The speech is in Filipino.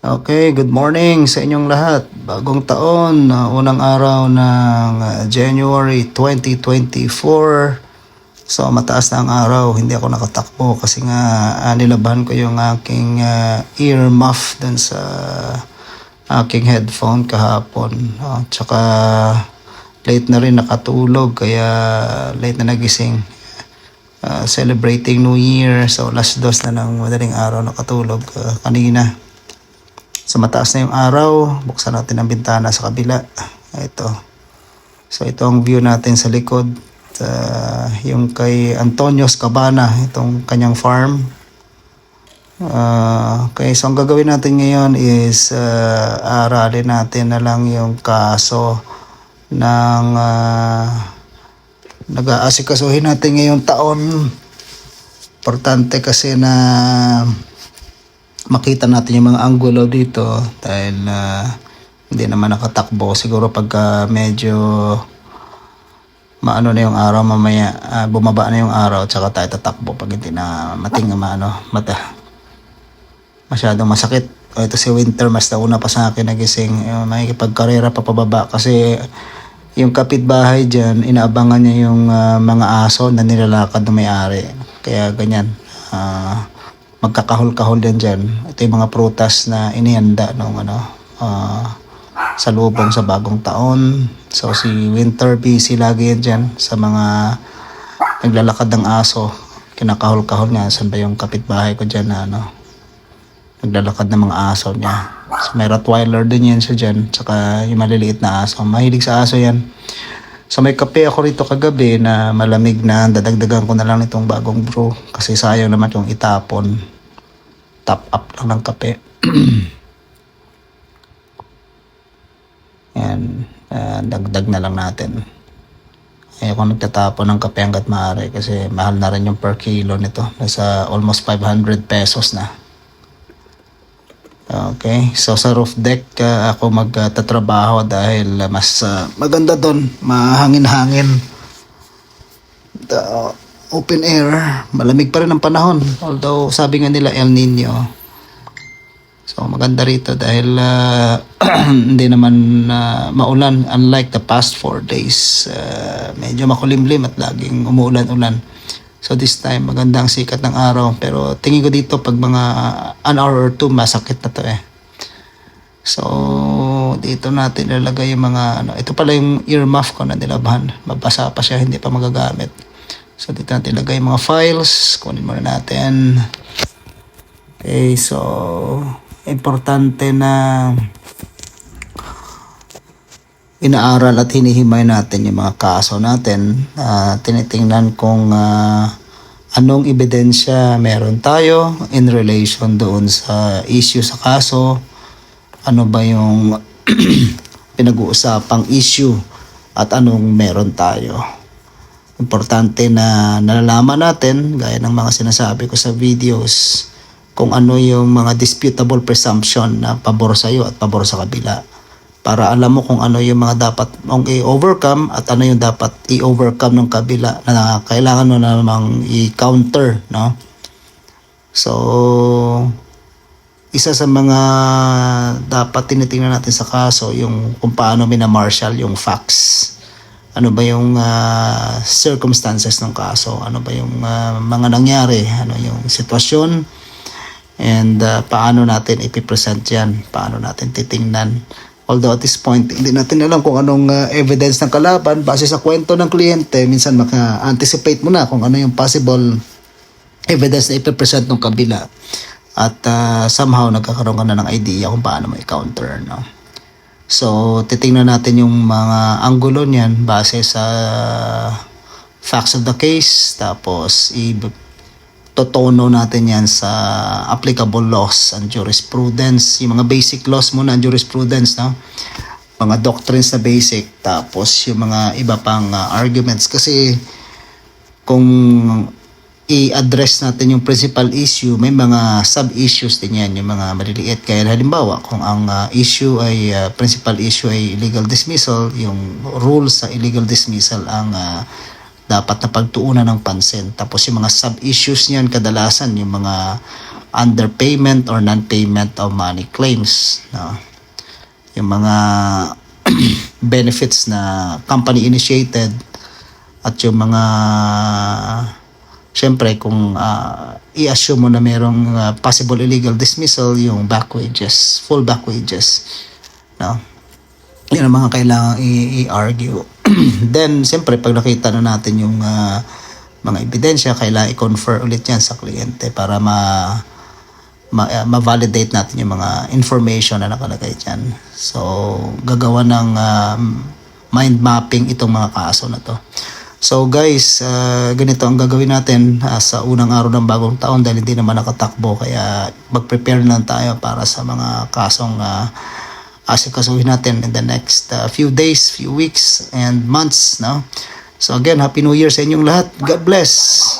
Okay, good morning sa inyong lahat. Bagong taon, uh, unang araw ng uh, January 2024. So mataas na ang araw, hindi ako nakatakbo kasi nga uh, nilaban ko yung aking uh, ear muff dun sa aking headphone kahapon. Uh, tsaka late na rin nakatulog kaya late na nagising. Uh, celebrating New Year. So last dos na ng madaling araw nakatulog uh, kanina. So mataas na yung araw, buksan natin ang bintana sa kabila. Ito. So ito ang view natin sa likod. Uh, yung kay Antonio's Cabana, itong kanyang farm. Uh, okay, so ang gagawin natin ngayon is uh, aralin natin na lang yung kaso ng uh, nag-aasikasuhin natin ngayong taon. Importante kasi na makita natin yung mga angulo dito dahil ah, hindi naman nakatakbo siguro pagka medyo maano na yung araw mamaya ah, bumaba na yung araw tsaka tayo tatakbo pag hindi na mating maano mata masyadong masakit. O ito si Winter mas nauna pa sa akin nagising uh, makikipagkarera pa pababa kasi yung kapitbahay dyan inaabangan niya yung ah, mga aso na nilalakad ng may-ari. Kaya ganyan Ah, magkakahol-kahol yan dyan. Ito yung mga prutas na inihanda nung ano, ah, sa lubong sa bagong taon. So si Winter busy lagi yan dyan sa mga naglalakad ng aso. Kinakahol-kahol niya. Saan ba yung kapitbahay ko dyan na ano, naglalakad ng mga aso niya. So, may Rottweiler din yan siya dyan. Tsaka yung maliliit na aso. Mahilig sa aso yan. So may kape ako rito kagabi na malamig na. Dadagdagan ko na lang itong bagong brew. Kasi sayang naman yung itapon. Top up lang ng kape. Yan. Ah, dagdag na lang natin. Ayoko nagtatapon ng kape hanggat maaari kasi mahal na rin yung per kilo nito. Nasa almost 500 pesos na. Okay, so sa roof deck uh, ako magtatrabaho dahil uh, mas uh, maganda doon, mahangin-hangin. The open air, malamig pa rin ang panahon. Although sabi nga nila El Nino. So maganda rito dahil uh, hindi naman uh, maulan unlike the past four days. Uh, medyo makulimlim at laging umuulan-ulan. So this time magandang sikat ng araw pero tingin ko dito pag mga uh, an hour or two masakit na to eh. So dito natin ilalagay yung mga ano ito pala yung ear muff ko na nilabahan. Mabasa pa siya hindi pa magagamit. So dito natin ilagay yung mga files. Kunin muna natin. Okay, so importante na inaaral at hinihimay natin yung mga kaso natin. Ah, tinitingnan kung ah, anong ebidensya meron tayo in relation doon sa issue sa kaso. Ano ba yung pinag-uusapang issue at anong meron tayo. Importante na nalalaman natin, gaya ng mga sinasabi ko sa videos, kung ano yung mga disputable presumption na pabor sa iyo at pabor sa kabila para alam mo kung ano yung mga dapat mong i-overcome at ano yung dapat i-overcome ng kabila na kailangan mo na namang i-counter, no? So, isa sa mga dapat tinitingnan natin sa kaso yung kung paano minamarshal yung facts. Ano ba yung ah, circumstances ng kaso? Ano ba yung ah, mga nangyari? Ano yung sitwasyon? And ah, paano natin ipipresent yan? Paano natin titingnan? Although at this point, hindi natin alam kung anong uh, evidence ng kalaban base sa kwento ng kliyente. Minsan maka-anticipate mo na kung ano yung possible evidence na ipipresent ng kabila. At uh, somehow nagkakaroon ka na ng idea kung paano mo i-counter. No? So, titingnan natin yung mga anggulo niyan base sa facts of the case. Tapos, i- totono natin yan sa applicable laws and jurisprudence. Yung mga basic laws muna ang jurisprudence, no? Mga doctrines na basic. Tapos yung mga iba pang uh, arguments. Kasi kung i-address natin yung principal issue, may mga sub-issues din yan, yung mga maliliit. Kaya halimbawa, kung ang uh, issue ay, uh, principal issue ay illegal dismissal, yung rules sa illegal dismissal ang uh, dapat na pagtuunan ng pansin. Tapos yung mga sub-issues niyan kadalasan yung mga underpayment or non-payment of money claims. No? Yung mga benefits na company initiated at yung mga syempre kung ah, i-assume mo na merong ah, possible illegal dismissal yung back wages, full back wages. No? Yan ang mga kailangan i-argue. Then, siyempre, pag nakita na natin yung ah, mga ebidensya, kailangan i-confer ulit yan sa kliyente para ma, ma, ah, ma-validate natin yung mga information na nakalagay dyan. So, gagawa ng um, mind mapping itong mga kaso na to. So guys, ah, ganito ang gagawin natin ah, sa unang araw ng bagong taon dahil hindi naman nakatakbo kaya mag-prepare na tayo para sa mga kasong uh, asikasuhin natin in the next ah, few days, few weeks and months, no? So again, Happy New Year sa inyong lahat. God bless.